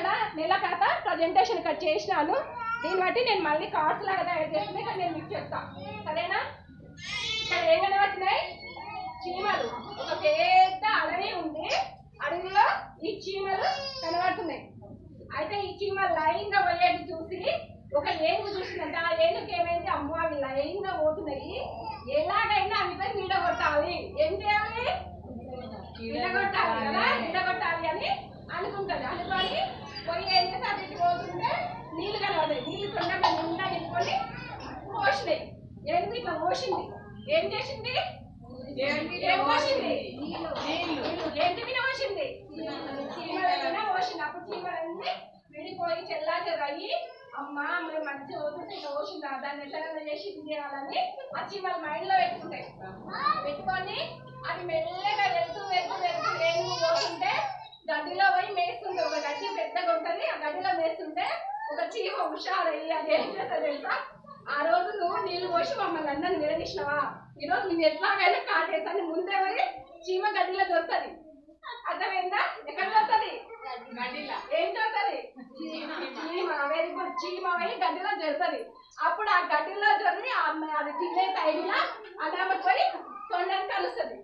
ఇక్కడ నెల కథ ప్రజెంటేషన్ ఇక్కడ చేసినాను. దీన్ని బట్టి నేను మళ్ళీ కార్డ్స్ లాగా తయారు చేస్తుంది ఇక్కడ నేను మీకు చెప్తా. సరేనా? ఇక్కడ ఏం కనబడుతున్నాయి? చీమలు. ఒక పెద్ద అడవి ఉంది. అడవిలో ఈ చీమలు కనబడుతున్నాయి. అయితే ఈ చీమ లైన్గా పోయేది చూసి ఒక ఏనుగు చూసిందంట. ఆ ఏనుగుకి ఏమైంది? అమ్మో అవి లైన్గా పోతున్నాయి. ఎలాగైనా అవిపై విడగొట్టాలి ఏం చేయాలి? విడగొట్టాలి కదా విడగొట్టాలి అని అనుకుంటది. అనుకొని పోయి అటు ఇటు పోతుంటే నీళ్ళు కనబడతాయి. నీళ్ళు తొందరగా నిండా నింపుకొని పోసినాయి. ఏనుగు ఇట్లా పోసింది? ఏం చేసింది? ఏం పోసింది? ఏంటి మీద పోసింది? చీమలైనా పోసింది. అప్పుడు చీమలన్నీ విడిపోయి చెల్లా చెరయ్యి అమ్మా మేము మంచి వదిలితే ఇట్లా పోసిందా. దాన్ని ఎట్లా చేసి ఇది చేయాలని ఆ చీమల మైండ్లో పెట్టుకుంటాయి. పెట్టుకొని అది మెల్లగా వెళ్తూ వెళ్తూ వెళ్తూ ఏనుగు పోతుంటే గడ్డిలో పోయి మేస్తుంది ఒక గడ్డి పెద్దగా ఉంటది ఆ గడ్డిలో మేస్తుంటే ఒక చీమ హుషారయ్యి అది ఏం చేస్తుంది తెలుసా? ఆ రోజు నువ్వు నీళ్ళు పోసి మమ్మల్ని అందరిని నిలదీసినవా ఈ రోజు నువ్వు ఎట్లాగైనా కాటేసాని ముందే పోయి చీమ గడ్డిలో దొరుకుతుంది. అర్థమైందా? ఎక్కడ దొరుకుతుంది? ఏం దొరుకుతుంది? చీమ. వెరీ గుడ్ చీమ పోయి గడ్డిలో జరుగుతుంది అప్పుడు ఆ గడ్డిలో జరిగి అది తినే టైంలో పోయి తొండని కలుస్తుంది.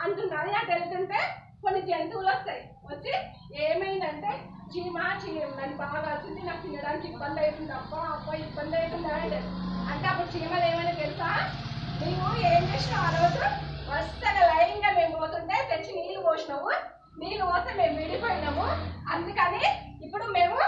అంటున్నారు అటు వెళ్తుంటే కొన్ని జంతువులు వస్తాయి. వచ్చి ఏమైందంటే చీమా చీమ నన్ను బాగా వచ్చింది నాకు తినడానికి ఇబ్బంది అవుతుంది అబ్బా అబ్బా ఇబ్బంది అవుతుందా అంటే అప్పుడు చీమలు ఏమైనా తెలుసా? నువ్వు ఏం చేసినావు? ఆ రోజు వరుసగా లైన్గా మేము పోతుంటే తెచ్చి నీళ్ళు పోసినాము నీళ్ళు పోస్తే మేము విడిపోయినాము అందుకని ఇప్పుడు మేము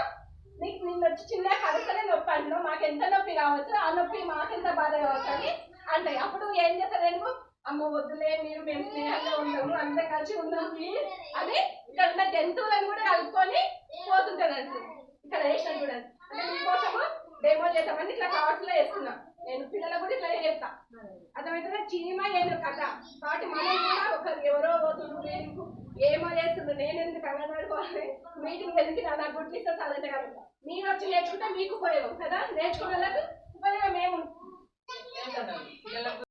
నీకు నిన్ను వచ్చి చిన్న కలుసనే నొప్పి అంటున్నావు మాకు ఎంత నొప్పి కావచ్చు ఆ నొప్పి మాకెంత బాధ కావచ్చు అని అంటాయి. అప్పుడు ఏం చేస్తారు అమ్మ వద్దులే మీరు మేము స్నేహంగా ఉన్నాము అంత కలిసి ఉన్నాం ప్లీజ్ అని ఇక్కడ ఉన్న జంతువులను కూడా కలుపుకొని పోతుంటారు అండి ఇక్కడ వేసిన చూడండి. అంటే మీకోసము డెమో చేస్తామని ఇట్లా కార్డ్స్ వేస్తున్నా నేను పిల్లలకు కూడా ఇట్లా చేస్తా అర్థమవుతుందా చీమ ఏదో కథ. కాబట్టి మనం కూడా ఒకరు ఎవరో పోతుండ్రు నేను ఏమో చేస్తుండ్రు. నేను ఎందుకు అంగన్వాడుకోవాలి మీటింగ్ ఎందుకు నా నాకు గుడ్లు ఇస్తే చాలా మీరు వచ్చి నేర్చుకుంటే మీకు ఉపయోగం కదా? నేర్చుకోగలకు ఉపయోగం ఏముంది?